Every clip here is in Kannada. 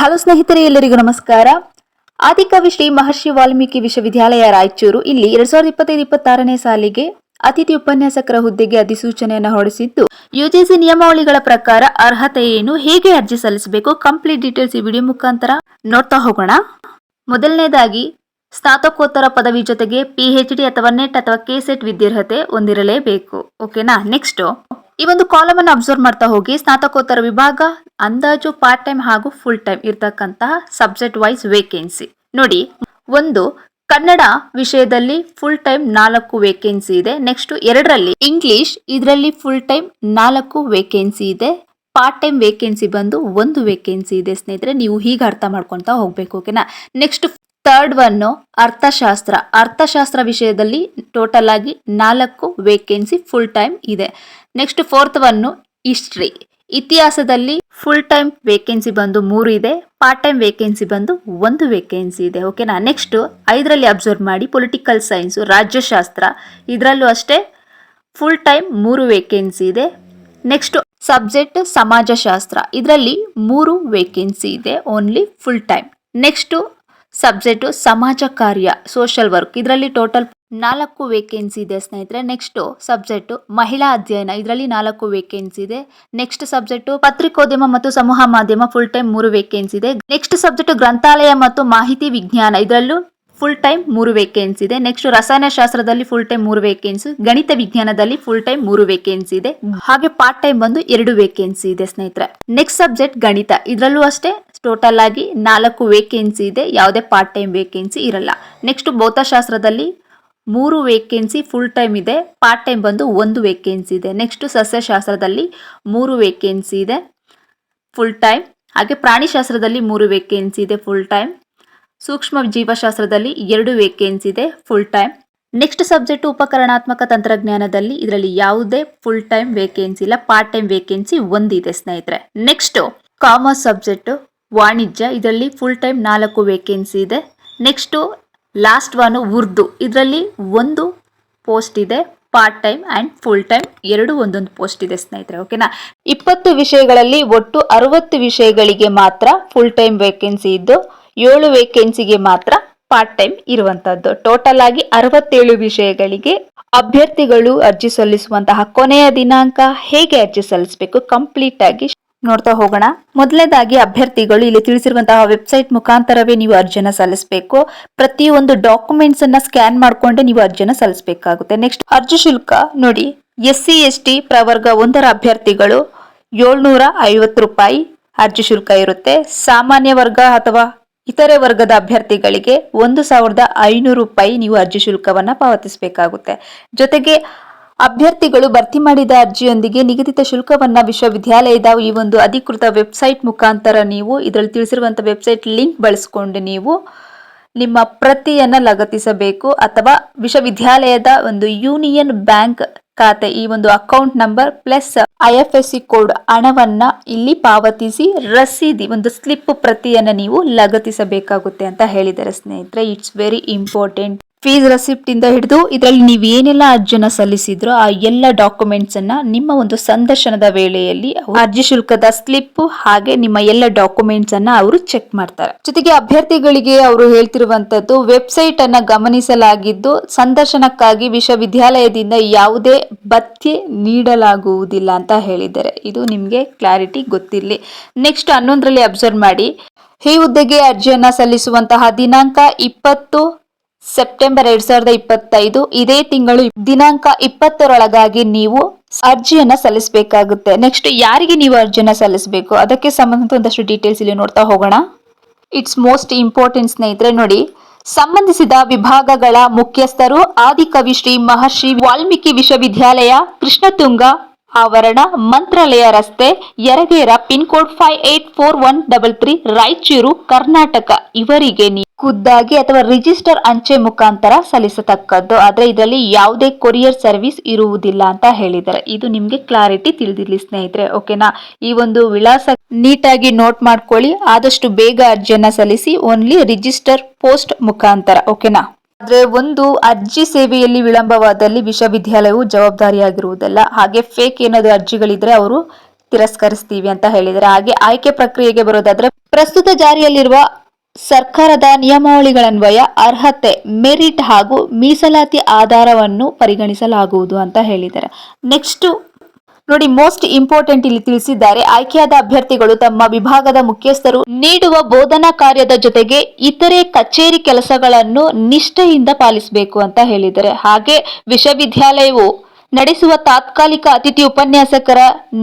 ಹಲೋ ಸ್ನೇಹಿತರೆ, ಎಲ್ಲರಿಗೂ ನಮಸ್ಕಾರ. ಆದಿಕವಿ ಶ್ರೀ ಮಹರ್ಷಿ ವಾಲ್ಮೀಕಿ ವಿಶ್ವವಿದ್ಯಾಲಯ ರಾಯಚೂರು ಇಲ್ಲಿ ಎರಡ್ ಸಾವಿರದ ಇಪ್ಪತ್ತೈದು ಇಪ್ಪತ್ತಾರನೇ ಸಾಲಿಗೆ ಅತಿಥಿ ಉಪನ್ಯಾಸಕರ ಹುದ್ದೆಗೆ ಅಧಿಸೂಚನೆಯನ್ನು ಹೊರಡಿಸಿದ್ದು, ಯುಜಿಸಿ ನಿಯಮಾವಳಿಗಳ ಪ್ರಕಾರ ಅರ್ಹತೆ ಏನು, ಹೇಗೆ ಅರ್ಜಿ ಸಲ್ಲಿಸಬೇಕು, ಕಂಪ್ಲೀಟ್ ಡೀಟೇಲ್ಸ್ ಈ ವಿಡಿಯೋ ಮುಖಾಂತರ ನೋಡ್ತಾ ಹೋಗೋಣ. ಮೊದಲನೇದಾಗಿ, ಸ್ನಾತಕೋತ್ತರ ಪದವಿ ಜೊತೆಗೆ ಪಿಎಚ್ ಡಿ ಅಥವಾ ನೆಟ್ ಅಥವಾ ಕೆ ಸೆಟ್ ವಿದ್ಯಾರ್ಹತೆ ಹೊಂದಿರಲೇಬೇಕು. ಓಕೆನಾ ನೆಕ್ಸ್ಟ್ ಈ ಒಂದು ಕಾಲಮ್ ಅನ್ನು ಅಬ್ಸರ್ವ್ ಮಾಡ್ತಾ ಹೋಗಿ, ಸ್ನಾತಕೋತ್ತರ ವಿಭಾಗ, ಅಂದಾಜು ಪಾರ್ಟ್ ಟೈಮ್ ಹಾಗೂ ಫುಲ್ ಟೈಮ್ ಇರತಕ್ಕಂತಹ ಸಬ್ಜೆಕ್ಟ್ ವೈಸ್ ವೇಕೆನ್ಸಿ ನೋಡಿ, ಒಂದು, ಕನ್ನಡ ವಿಷಯದಲ್ಲಿ ಫುಲ್ ಟೈಮ್ ನಾಲ್ಕು ವೇಕೆನ್ಸಿ ಇದೆ. ನೆಕ್ಸ್ಟ್ ಎರಡರಲ್ಲಿ ಇಂಗ್ಲಿಷ್ ಇದರಲ್ಲಿ ಫುಲ್ ಟೈಮ್ ನಾಲ್ಕು ವೇಕೆನ್ಸಿ ಇದೆ. ಪಾರ್ಟ್ ಟೈಮ್ ವೇಕೆನ್ಸಿ ಬಂದು ಒಂದು ವೇಕೆನ್ಸಿ ಇದೆ, ಸ್ನೇಹಿತರೆ. ನೀವು ಹೀಗೆ ಅರ್ಥ ಮಾಡ್ಕೊತಾ ಹೋಗ್ಬೇಕು ಓಕೆನಾ ನೆಕ್ಸ್ಟ್ ಥರ್ಡ್ ಒನ್ನು ಅರ್ಥಶಾಸ್ತ್ರ. ಅರ್ಥಶಾಸ್ತ್ರ ವಿಷಯದಲ್ಲಿ ಟೋಟಲ್ ಆಗಿ ನಾಲ್ಕು ವೇಕೆನ್ಸಿ ಫುಲ್ ಟೈಮ್ ಇದೆ. ನೆಕ್ಸ್ಟ್ ಫೋರ್ತ್ ಒನ್ನು ಹಿಸ್ಟ್ರಿ ಇತಿಹಾಸದಲ್ಲಿ ಫುಲ್ ಟೈಮ್ ವೇಕೆನ್ಸಿ ಬಂದು ಮೂರು ಇದೆ ಪಾರ್ಟ್ ಟೈಮ್ ವೇಕೆನ್ಸಿ ಬಂದು ಒಂದು ವೇಕೆನ್ಸಿ ಇದೆ. ಓಕೆನಾ ನೆಕ್ಸ್ಟ್ ಐದರಲ್ಲಿ ಅಬ್ಸರ್ವ್ ಮಾಡಿ ಪೊಲಿಟಿಕಲ್ ಸೈನ್ಸು ರಾಜ್ಯಶಾಸ್ತ್ರ. ಇದರಲ್ಲೂ ಅಷ್ಟೇ ಫುಲ್ ಟೈಮ್ ಮೂರು ವೇಕೆನ್ಸಿ ಇದೆ. ನೆಕ್ಸ್ಟ್ ಸಬ್ಜೆಕ್ಟ್ ಸಮಾಜಶಾಸ್ತ್ರ. ಇದರಲ್ಲಿ ಮೂರು ವೇಕೆನ್ಸಿ ಇದೆ only full time next subject ಸಮಾಜ ಕಾರ್ಯ ಸೋಷಲ್ ವರ್ಕ್ ಇದರಲ್ಲಿ ಟೋಟಲ್ ನಾಲ್ಕು ವೇಕೆನ್ಸಿ ಇದೆ ಸ್ನೇಹಿತರೆ. ನೆಕ್ಸ್ಟ್ ಸಬ್ಜೆಕ್ಟ್ ಮಹಿಳಾ ಅಧ್ಯಯನ. ಇದರಲ್ಲಿ ನಾಲ್ಕು ವೇಕೆನ್ಸಿ ಇದೆ. ನೆಕ್ಸ್ಟ್ ಸಬ್ಜೆಕ್ಟ್ ಪತ್ರಿಕೋದ್ಯಮ ಮತ್ತು ಸಮೂಹ ಮಾಧ್ಯಮ ಫುಲ್ ಟೈಮ್ ಮೂರು ವೇಕೆನ್ಸಿ ಇದೆ. ನೆಕ್ಸ್ಟ್ ಸಬ್ಜೆಕ್ಟ್ ಗ್ರಂಥಾಲಯ ಮತ್ತು ಮಾಹಿತಿ ವಿಜ್ಞಾನ. ಇದರಲ್ಲೂ ಫುಲ್ ಟೈಮ್ ಮೂರು ವೇಕೆನ್ಸಿ ಇದೆ. ನೆಕ್ಸ್ಟ್ ರಸಾಯನಶಾಸ್ತ್ರದಲ್ಲಿ ಫುಲ್ ಟೈಮ್ ಮೂರು ವೇಕೆನ್ಸಿ ಗಣಿತ ವಿಜ್ಞಾನದಲ್ಲಿ ಫುಲ್ ಟೈಮ್ ಮೂರು ವೇಕೆನ್ಸಿ ಇದೆ. ಹಾಗೆ ಪಾರ್ಟ್ ಟೈಮ್ ಬಂದು ಎರಡು ವೇಕೆನ್ಸಿ ಇದೆ ಸ್ನೇಹಿತರೆ. ನೆಕ್ಸ್ಟ್ ಸಬ್ಜೆಕ್ಟ್ ಗಣಿತ. ಇದರಲ್ಲೂ ಅಷ್ಟೇ ಟೋಟಲ್ ಆಗಿ ನಾಲ್ಕು ವೇಕೆನ್ಸಿ ಇದೆ. ಯಾವುದೇ ಪಾರ್ಟ್ ಟೈಮ್ ವೇಕೆನ್ಸಿ ಇರಲ್ಲ. ನೆಕ್ಸ್ಟ್ ಭೌತಶಾಸ್ತ್ರದಲ್ಲಿ ಮೂರು ವೇಕೆನ್ಸಿ ಫುಲ್ ಟೈಮ್ ಇದೆ. ಪಾರ್ಟ್ ಟೈಮ್ ಬಂದು ಒಂದು ವೇಕೆನ್ಸಿ ಇದೆ. ನೆಕ್ಸ್ಟ್ ಸಸ್ಯಶಾಸ್ತ್ರದಲ್ಲಿ ಮೂರು ವೇಕೆನ್ಸಿ ಇದೆ ಫುಲ್ ಟೈಮ್ ಹಾಗೆ ಪ್ರಾಣಿಶಾಸ್ತ್ರದಲ್ಲಿ ಮೂರು ವೇಕೆನ್ಸಿ ಇದೆ ಫುಲ್ ಟೈಮ್ ಸೂಕ್ಷ್ಮ ಜೀವಶಾಸ್ತ್ರದಲ್ಲಿ ಎರಡು ವೇಕೆನ್ಸಿ ಇದೆ ಫುಲ್ ಟೈಮ್ ನೆಕ್ಸ್ಟ್ ಸಬ್ಜೆಕ್ಟ್ ಉಪಕರಣಾತ್ಮಕ ತಂತ್ರಜ್ಞಾನದಲ್ಲಿ ಇದರಲ್ಲಿ ಯಾವುದೇ ಫುಲ್ ಟೈಮ್ ವೇಕೆನ್ಸಿ ಇಲ್ಲ. ಪಾರ್ಟ್ ಟೈಮ್ ವೇಕೆನ್ಸಿ ಒಂದಿದೆ ಸ್ನೇಹಿತರೆ. ನೆಕ್ಸ್ಟ್ ಕಾಮರ್ಸ್ ಸಬ್ಜೆಕ್ಟ್ ವಾಣಿಜ್ಯ, ಇದರಲ್ಲಿ ಫುಲ್ ಟೈಮ್ ನಾಲ್ಕು ವೇಕೆನ್ಸಿ ಇದೆ. Next last one Urdu. ಇದರಲ್ಲಿ ಒಂದು ಪೋಸ್ಟ್ ಇದೆ part time and full time ಎರಡು ಒಂದೊಂದು ಪೋಸ್ಟ್ ಇದೆ ಸ್ನೇಹಿತರೆ ಓಕೆನಾ ಇಪ್ಪತ್ತು ವಿಷಯಗಳಲ್ಲಿ ಒಟ್ಟು ಅರವತ್ತು ವಿಷಯಗಳಿಗೆ ಮಾತ್ರ ಫುಲ್ ಟೈಮ್ ವೇಕೆನ್ಸಿ ಇದ್ದು, ಏಳು ವೇಕೆನ್ಸಿಗೆ ಮಾತ್ರ ಪಾರ್ಟ್ ಟೈಮ್ ಇರುವಂಥದ್ದು ಟೋಟಲ್ ಆಗಿ ಅರವತ್ತೇಳು ವಿಷಯಗಳಿಗೆ ಅಭ್ಯರ್ಥಿಗಳು ಅರ್ಜಿ ಸಲ್ಲಿಸುವಂತಹ ಕೊನೆಯ ದಿನಾಂಕ ಹೇಗೆ ಅರ್ಜಿ ಸಲ್ಲಿಸಬೇಕು ಕಂಪ್ಲೀಟ್ ಆಗಿ ನೋಡ್ತಾ ಹೋಗೋಣ. ಮೊದಲನೇದಾಗಿ ಅಭ್ಯರ್ಥಿಗಳು, ಇಲ್ಲಿ ತಿಳಿಸಿರುವಂತಹ ವೆಬ್ಸೈಟ್ ಮುಖಾಂತರವೇ ನೀವು ಅರ್ಜಿನ ಸಲ್ಲಿಸಬೇಕು. ಪ್ರತಿಯೊಂದು ಡಾಕ್ಯುಮೆಂಟ್ಸ್ ಅನ್ನ ಸ್ಕ್ಯಾನ್ ಮಾಡಿಕೊಂಡೆ ನೀವು ಅರ್ಜಿನ ಸಲ್ಲಿಸಬೇಕಾಗುತ್ತೆ. ನೆಕ್ಸ್ಟ್ ಅರ್ಜಿ ಶುಲ್ಕ ನೋಡಿ. ಎಸ್ ಸಿ ಎಸ್ ಟಿ ಪ್ರವರ್ಗ ಒಂದರ ಅಭ್ಯರ್ಥಿಗಳು ಏಳ್ನೂರ ಐವತ್ತು ರೂಪಾಯಿ ಅರ್ಜಿ ಶುಲ್ಕ ಇರುತ್ತೆ. ಸಾಮಾನ್ಯ ವರ್ಗ ಅಥವಾ ಇತರೆ ವರ್ಗದ ಅಭ್ಯರ್ಥಿಗಳಿಗೆ ಒಂದು ಸಾವಿರದ ಐನೂರು ರೂಪಾಯಿ ನೀವು ಅರ್ಜಿ ಶುಲ್ಕವನ್ನು ಪಾವತಿಸಬೇಕಾಗುತ್ತೆ. ಜೊತೆಗೆ ಅಭ್ಯರ್ಥಿಗಳು ಭರ್ತಿ ಮಾಡಿದ ಅರ್ಜಿಯೊಂದಿಗೆ ನಿಗದಿತ ಶುಲ್ಕವನ್ನು ವಿಶ್ವವಿದ್ಯಾಲಯದ ಈ ಒಂದು ಅಧಿಕೃತ ವೆಬ್ಸೈಟ್ ಮುಖಾಂತರ ನೀವು ಇದರಲ್ಲಿ ತಿಳಿಸಿರುವಂಥ ವೆಬ್ಸೈಟ್ ಲಿಂಕ್ ಬಳಸಿಕೊಂಡು ನೀವು ನಿಮ್ಮ ಪ್ರತಿಯನ್ನು ಲಗತ್ತಿಸಬೇಕು ಅಥವಾ ವಿಶ್ವವಿದ್ಯಾಲಯದ ಒಂದು ಯೂನಿಯನ್ ಬ್ಯಾಂಕ್ ಖಾತೆ ಈ ಒಂದು account number plus I F S C code ಹಣವನ್ನು ಇಲ್ಲಿ ಪಾವತಿಸಿ ರಸೀದಿ ಒಂದು ಸ್ಲಿಪ್ ಪ್ರತಿಯನ್ನು ನೀವು ಲಗತ್ತಿಸಬೇಕಾಗುತ್ತೆ ಅಂತ ಹೇಳಿದ್ದಾರೆ ಸ್ನೇಹಿತರೆ. ಇಟ್ಸ್ ವೆರಿ ಇಂಪಾರ್ಟೆಂಟ್ ಫೀಸ್ ರೆಸಿಪ್ಟಿಂದ ಹಿಡಿದು ಇದರಲ್ಲಿ ನೀವು ಏನೆಲ್ಲ ಅರ್ಜಿನ ಸಲ್ಲಿಸಿದ್ರೋ ಆ ಎಲ್ಲ ಡಾಕ್ಯುಮೆಂಟ್ಸ್ ಅನ್ನ ನಿಮ್ಮ ಒಂದು ಸಂದರ್ಶನದ ವೇಳೆಯಲ್ಲಿ ಅರ್ಜಿ ಶುಲ್ಕದ ಸ್ಲಿಪ್ ಹಾಗೆ ನಿಮ್ಮ ಎಲ್ಲ ಡಾಕ್ಯುಮೆಂಟ್ಸ್ ಅನ್ನ ಅವರು ಚೆಕ್ ಮಾಡ್ತಾರೆ. ಜೊತೆಗೆ ಅಭ್ಯರ್ಥಿಗಳಿಗೆ ಅವರು ಹೇಳ್ತಿರುವಂತದ್ದು ವೆಬ್ಸೈಟ್ ಅನ್ನ ಗಮನಿಸಲಾಗಿದ್ದು ಸಂದರ್ಶನಕ್ಕಾಗಿ ವಿಶ್ವವಿದ್ಯಾಲಯದಿಂದ ಯಾವುದೇ ಭತ್ಯೆ ನೀಡಲಾಗುವುದಿಲ್ಲ ಅಂತ ಹೇಳಿದ್ದಾರೆ. ಇದು ನಿಮಗೆ ಕ್ಲಾರಿಟಿ ಗೊತ್ತಿರಲಿ. ನೆಕ್ಸ್ಟ್ ಹನ್ನೊಂದರಲ್ಲಿ ಅಬ್ಸರ್ವ್ ಮಾಡಿ. ಈ ಹುದ್ದೆಗೆ ಅರ್ಜಿಯನ್ನು ಸಲ್ಲಿಸುವಂತಹ ದಿನಾಂಕ ಇಪ್ಪತ್ತು ಸೆಪ್ಟೆಂಬರ್ ಎರಡ್ ಸಾವಿರದ ಇಪ್ಪತ್ತೈದು ಇದೇ ತಿಂಗಳು ದಿನಾಂಕ ಇಪ್ಪತ್ತರೊಳಗಾಗಿ ನೀವು ಅರ್ಜಿಯನ್ನ ಸಲ್ಲಿಸಬೇಕಾಗುತ್ತೆ. ನೆಕ್ಸ್ಟ್ ಯಾರಿಗೆ ನೀವು ಅರ್ಜಿಯನ್ನ ಸಲ್ಲಿಸಬೇಕು? ಅದಕ್ಕೆ ಸಂಬಂಧಿಸಿದ ಒಂದಷ್ಟು ಡೀಟೇಲ್ಸ್ ಇಲ್ಲಿ ನೋಡ್ತಾ ಹೋಗೋಣ. ಇಟ್ಸ್ ಮೋಸ್ಟ್ ಇಂಪಾರ್ಟೆಂಟ್ ಸ್ನೇಹಿತರೆ, ನೋಡಿ. ಸಂಬಂಧಿಸಿದ ವಿಭಾಗಗಳ ಮುಖ್ಯಸ್ಥರು, ಆದಿಕವಿ ಶ್ರೀ ಮಹರ್ಷಿ ವಾಲ್ಮೀಕಿ ವಿಶ್ವವಿದ್ಯಾಲಯ, ಕೃಷ್ಣತುಂಗ ಆವರಣ ಮಂತ್ರಾಲಯ ರಸ್ತೆ Yaragera pin code five eight four one double three Raichur, Karnataka. ಇವರಿಗೆ ಖುದ್ದಾಗಿ ಅಥವಾ ರಿಜಿಸ್ಟರ್ ಅಂಚೆ ಮುಖಾಂತರ ಸಲ್ಲಿಸತಕ್ಕದ್ದು. ಆದರೆ ಇದರಲ್ಲಿ ಯಾವುದೇ ಕೊರಿಯರ್ ಸರ್ವಿಸ್ ಇರುವುದಿಲ್ಲ ಅಂತ ಹೇಳಿದ್ದಾರೆ. ಇದು ನಿಮಗೆ ಕ್ಲಾರಿಟಿ ತಿಳಿದಿರಲಿ ಸ್ನೇಹಿತರೆ, ಓಕೆನಾ? ಈ ಒಂದು ವಿಳಾಸ ನೀಟಾಗಿ ನೋಟ್ ಮಾಡ್ಕೊಳ್ಳಿ. ಆದಷ್ಟು ಬೇಗ ಅರ್ಜಿಯನ್ನು ಸಲ್ಲಿಸಿ, ಓನ್ಲಿ ರಿಜಿಸ್ಟರ್ ಪೋಸ್ಟ್ ಮುಖಾಂತರ, ಓಕೆನಾ? ಆದ್ರೆ ಒಂದು ಅರ್ಜಿ ಸೇವೆಯಲ್ಲಿ ವಿಳಂಬವಾದಲ್ಲಿ ವಿಶ್ವವಿದ್ಯಾಲಯವು ಜವಾಬ್ದಾರಿಯಾಗಿರುವುದಲ್ಲ. ಹಾಗೆ ಫೇಕ್ ಏನಾದ್ರು ಅರ್ಜಿಗಳಿದ್ರೆ ಅವರು ತಿರಸ್ಕರಿಸ್ತೀವಿ ಅಂತ ಹೇಳಿದ್ದಾರೆ. ಹಾಗೆ ಆಯ್ಕೆ ಪ್ರಕ್ರಿಯೆಗೆ ಬರೋದಾದ್ರೆ ಪ್ರಸ್ತುತ ಜಾರಿಯಲ್ಲಿರುವ ಸರ್ಕಾರದ ನಿಯಮಾವಳಿಗಳನ್ವಯ ಅರ್ಹತೆ ಮೆರಿಟ್ ಹಾಗೂ ಮೀಸಲಾತಿ ಆಧಾರವನ್ನು ಪರಿಗಣಿಸಲಾಗುವುದು ಅಂತ ಹೇಳಿದ್ದಾರೆ. ನೆಕ್ಸ್ಟ್ ನೋಡಿ ಮೋಸ್ಟ್ ಇಂಪಾರ್ಟೆಂಟ್ ಇಲ್ಲಿ ತಿಳಿಸಿದ್ದಾರೆ, ಆಯ್ಕೆಯಾದ ಅಭ್ಯರ್ಥಿಗಳು ತಮ್ಮ ವಿಭಾಗದ ಮುಖ್ಯಸ್ಥರು ನೀಡುವ ಬೋಧನಾ ಕಾರ್ಯದ ಜೊತೆಗೆ ಇತರೆ ಕಚೇರಿ ಕೆಲಸಗಳನ್ನು ನಿಷ್ಠೆಯಿಂದ ಪಾಲಿಸಬೇಕು ಅಂತ ಹೇಳಿದ್ದಾರೆ. ಹಾಗೆ ವಿಶ್ವವಿದ್ಯಾಲಯವು ನಡೆಸುವ ತಾತ್ಕಾಲಿಕ ಅತಿಥಿ ಉಪನ್ಯಾಸಕರ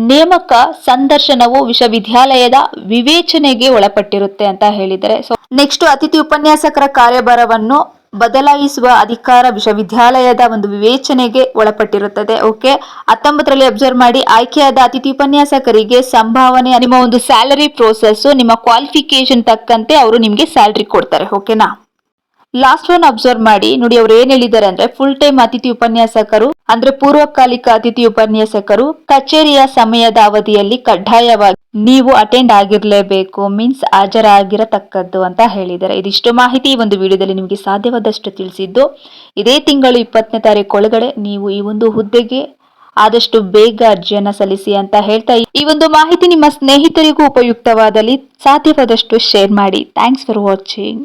ನೇಮಕ ಸಂದರ್ಶನವು ವಿಶ್ವವಿದ್ಯಾಲಯದ ವಿವೇಚನೆಗೆ ಒಳಪಟ್ಟಿರುತ್ತೆ ಅಂತ ಹೇಳಿದರೆ ಸೊ ನೆಕ್ಸ್ಟ್ ಅತಿಥಿ ಉಪನ್ಯಾಸಕರ ಕಾರ್ಯಭಾರವನ್ನು ಬದಲಾಯಿಸುವ ಅಧಿಕಾರ ವಿಶ್ವವಿದ್ಯಾಲಯದ ಒಂದು ವಿವೇಚನೆಗೆ ಒಳಪಟ್ಟಿರುತ್ತದೆ. ಓಕೆ? ಹತ್ತೊಂಬತ್ತರಲ್ಲಿ ಅಬ್ಸರ್ವ್ ಮಾಡಿ. ಆಯ್ಕೆಯಾದ ಅತಿಥಿ ಉಪನ್ಯಾಸಕರಿಗೆ ಸಂಭಾವನೆ, ನಿಮ್ಮ ಒಂದು ಸ್ಯಾಲರಿ ಪ್ರೋಸೆಸ್ ನಿಮ್ಮ ಕ್ವಾಲಿಫಿಕೇಶನ್ ತಕ್ಕಂತೆ ಅವರು ನಿಮಗೆ ಸ್ಯಾಲ್ರಿ ಕೊಡ್ತಾರೆ. ಓಕೆನಾ? ಲಾಸ್ಟ್ ಒನ್ ಅಬ್ಸರ್ವ್ ಮಾಡಿ. ನೋಡಿ, ಅವ್ರು ಏನ್ ಹೇಳಿದ್ದಾರೆ ಅಂದ್ರೆ ಫುಲ್ ಟೈಮ್ ಅತಿಥಿ ಉಪನ್ಯಾಸಕರು, ಅಂದ್ರೆ ಪೂರ್ವಕಾಲಿಕ ಅತಿಥಿ ಉಪನ್ಯಾಸಕರು ಕಚೇರಿಯ ಸಮಯದ ಅವಧಿಯಲ್ಲಿ ಕಡ್ಡಾಯವಾಗಿ ನೀವು ಅಟೆಂಡ್ ಆಗಿರ್ಲೇಬೇಕು ಮೀನ್ಸ್ ಹಾಜರಾಗಿರತಕ್ಕದ್ದು ಅಂತ ಹೇಳಿದ್ದಾರೆ. ಇದಿಷ್ಟು ಮಾಹಿತಿ ಈ ಒಂದು ವಿಡಿಯೋದಲ್ಲಿ ನಿಮಗೆ ಸಾಧ್ಯವಾದಷ್ಟು ತಿಳಿಸಿದ್ದು. ಇದೇ ತಿಂಗಳು ಇಪ್ಪತ್ತನೇ ತಾರೀಕು ಒಳಗಡೆ ನೀವು ಈ ಒಂದು ಹುದ್ದೆಗೆ ಆದಷ್ಟು ಬೇಗ ಅರ್ಜಿಯನ್ನ ಸಲ್ಲಿಸಿ ಅಂತ ಹೇಳ್ತಾ ಈ ಒಂದು ಮಾಹಿತಿ ನಿಮ್ಮ ಸ್ನೇಹಿತರಿಗೂ ಉಪಯುಕ್ತವಾದಲ್ಲಿ ಸಾಧ್ಯವಾದಷ್ಟು ಶೇರ್ ಮಾಡಿ. Thanks for watching